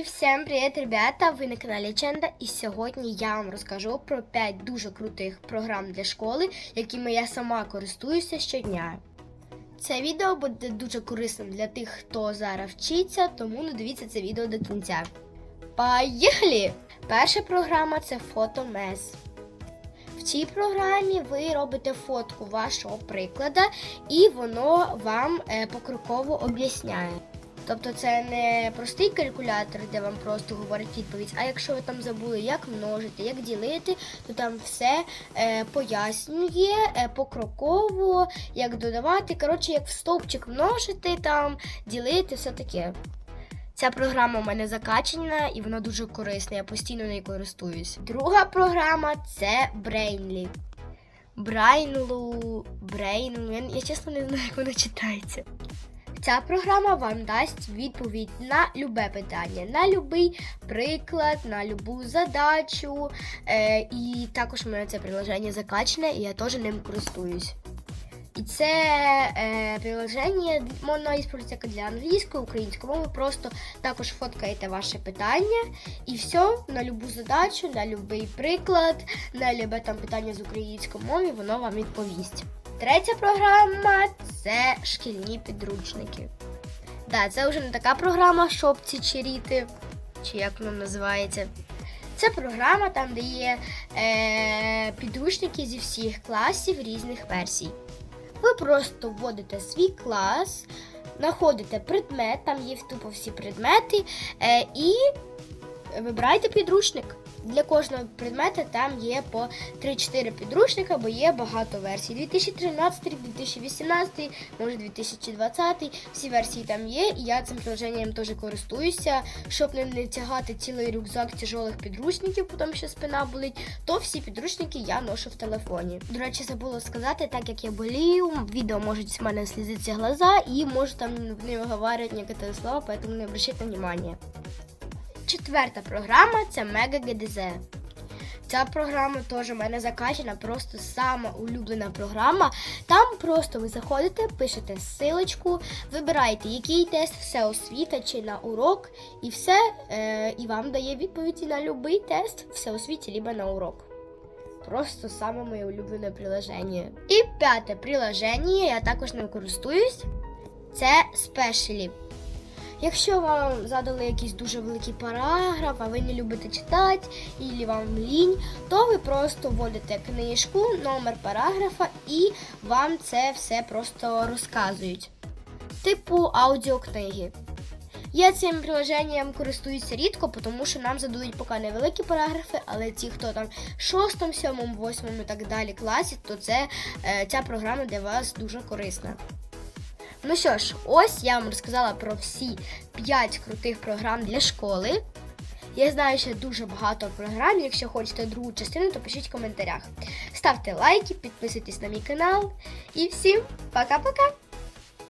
Всем привіт, ребята! Ви на каналі Ченда, і сьогодні я вам розкажу про 5 дуже крутих програм для школи, якими я сама користуюся щодня. Це відео буде дуже корисним для тих, хто зараз вчиться, тому не дивіться це відео до кінця. Поїхали! Перша програма це фотомес. В цій програмі ви робите фотку вашого приклада, і воно вам е, покроково об'ясняє. Тобто це не простий калькулятор, де вам просто говорить відповідь, а якщо ви там забули, як множити, як ділити, то там все е, пояснює е, покроково, як додавати. Коротше, як в стовпчик множити, там, ділити, все таке. Ця програма у мене закачана і вона дуже корисна, я постійно нею користуюсь. Друга програма це Brainly. Брайнлу, Брейнлу, я, я чесно не знаю, як вона читається. Ця програма вам дасть відповідь на любе питання, на будь-який приклад, на любу задачу. Е, і також у мене це приложення закачане, і я теж ним користуюсь. І це е, приложення можна використовувати для англійської, української мови. Просто також фоткаєте ваше питання і все на любу задачу, на будь-який приклад, на любе там питання з української мови, воно вам відповість. Третя програма це шкільні підручники. Да, це вже не така програма, щоб ці чиріти, чи як воно називається. Це програма, там, де є е, підручники зі всіх класів різних версій. Ви просто вводите свій клас, знаходите предмет, там є тупо всі предмети, е, і вибирайте підручник. Для кожного предмета там є по 3-4 підручника, бо є багато версій. 2013, 2018, може 2020. Всі версії там є, і я цим приложенням теж користуюся, щоб не, тягати цілий рюкзак тяжелих підручників, потім ще спина болить, то всі підручники я ношу в телефоні. До речі, забула сказати, так як я болію, відео можуть з мене слізитися глаза і можу там не виговарювати некоторі слова, поэтому не обращайте внимания. Четверта програма це Мега ГДЗ. Ця програма теж у мене закачана, просто сама улюблена програма. Там просто ви заходите, пишете ссылочку, вибираєте, який тест, все освіта чи на урок, і все, е, і вам дає відповіді на будь-який тест, все освіті, либо на урок. Просто саме моє улюблене приложення. І п'яте приложення, я також ним користуюсь. Це Specially. Якщо вам задали якийсь дуже великий параграф, а ви не любите читати, і вам лінь, то ви просто вводите книжку, номер параграфа, і вам це все просто розказують. Типу аудіокниги. Я цим приложенням користуюся рідко, тому що нам задають поки невеликі параграфи, але ті, хто там в 6, 7, 8 і так далі класі, то це е, ця програма для вас дуже корисна. Ну що ж, ось я вам розказала про всі 5 крутих програм для школи. Я знаю ще дуже багато програм. Якщо хочете другу частину, то пишіть в коментарях. Ставте лайки, підписуйтесь на мій канал. І всім пока-пока!